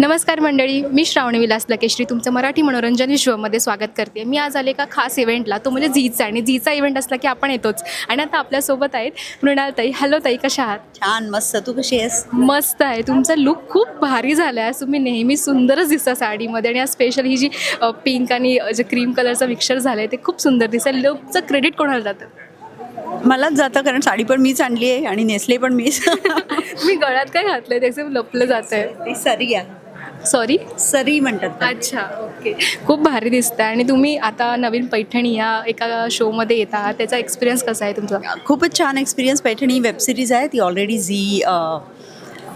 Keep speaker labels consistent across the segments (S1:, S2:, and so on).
S1: नमस्कार मंडळी मी श्रावणी विलास लकेश्री तुमचं मराठी मनोरंजन विश्वमध्ये स्वागत करते. मी आज आले का खास इव्हेंटला तो म्हणजे झीचा आणि झीचा इव्हेंट असला की आपण येतोच. आणि आता आपल्यासोबत आहेत मृणाल ताई. हॅलो ताई कशा आहात?
S2: छान मस्त. तू कशी आहेस?
S1: मस्त आहे. तुमचा लुक खूप भारी झाला आहे. तुम्ही नेहमी सुंदरच दिसता साडीमध्ये. आणि स्पेशल ही जी पिंक आणि जे क्रीम कलरचं मिक्सर झालं आहे ते खूप सुंदर दिसतं लुकचं क्रेडिट कोणाला जातं?
S2: मलाच जातं कारण साडी पण मीच आणली आहे आणि नेसले पण मीच.
S1: मी गळ्यात काय घातलं त्याचे लपलं जात आहे
S2: ती सरी आहे
S1: सॉरी
S2: सरी म्हणतात.
S1: अच्छा ओके खूप भारी दिसतं आणि तुम्ही आता नवीन पैठणी या एका शोमध्ये येता त्याचा एक्सपिरियन्स कसा आहे तुमचा?
S2: खूपच छान एक्सपिरियन्स पैठणी वेब सिरीज आहे. ती ऑलरेडी झी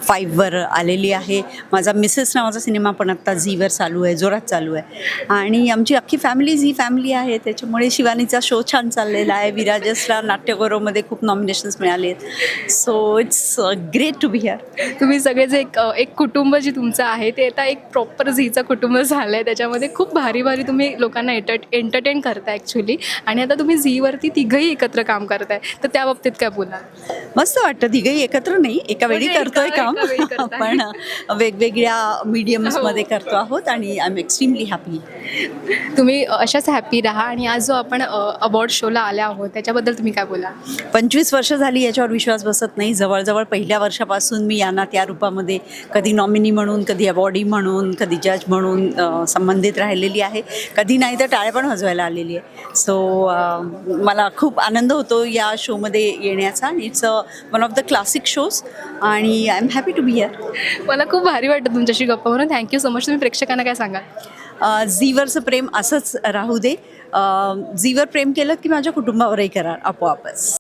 S2: फाईव्हवर आलेली आहे. माझा मिसेस नावाचा सिनेमा पण आत्ता झीवर चालू आहे जोरात चालू आहे. आणि आमची अख्खी फॅमिली झी फॅमिली आहे. त्याच्यामुळे शिवानीचा शो छान चाललेला आहे. विराजसला नाट्यगौरवमध्ये खूप नॉमिनेशन्स मिळाले आहेत so it's great to be here
S1: तुम्ही सगळे जे एक एक कुटुंब जे तुमचं आहे ते आता एक प्रॉपर झीचं कुटुंब झालं आहे त्याच्यामध्ये खूप भारी भारी तुम्ही लोकांना एंटर एंटरटेन करताय ॲक्च्युली आणि आता तुम्ही झीवरती तिघंही एकत्र काम करताय. तर त्या बाबतीत काय बोला
S2: मस्त वाटतं. तिघही एकत्र नाही. एका वेळी
S1: म्हणजे
S2: करतोय काम.
S1: एका वेळी करताय.
S2: पण वेगवेगळ्या मीडियम्समध्ये
S1: हो.
S2: करतो आहोत आणि आय एम एक्स्ट्रीमली हॅपी
S1: तुम्ही अशाच हॅपी राहा आणि आज जो आपण अवॉर्ड शोला आल्या आहोत त्याच्याबद्दल तुम्ही काय बोला?
S2: पंचवीस वर्ष झाली याच्यावर विश्वास बसत नाही. जवळजवळ पहिल्या वर्षापासून मी यांना त्या रूपामध्ये कधी नॉमिनी म्हणून कधी अवॉर्डी म्हणून कधी जज म्हणून संबंधित राहिलेली आहे. कधी नाही तर टाळ्या पण वाजवायला आलेली आहे. सो मला खूप आनंद होतो या शोमध्ये येण्याचा. It's a one of the classic shows आणि I am happy to be here
S1: मला खूप भारी वाटतं तुमच्याशी गप्पा म्हणून थँक्यू सो मच तुम्ही प्रेक्षकांना काय सांगाल?
S2: अ, झीवरचं प्रेम असंच राहू दे. झीवर प्रेम केलं की माझ्या कुटुंबावरही करा आपोआपच.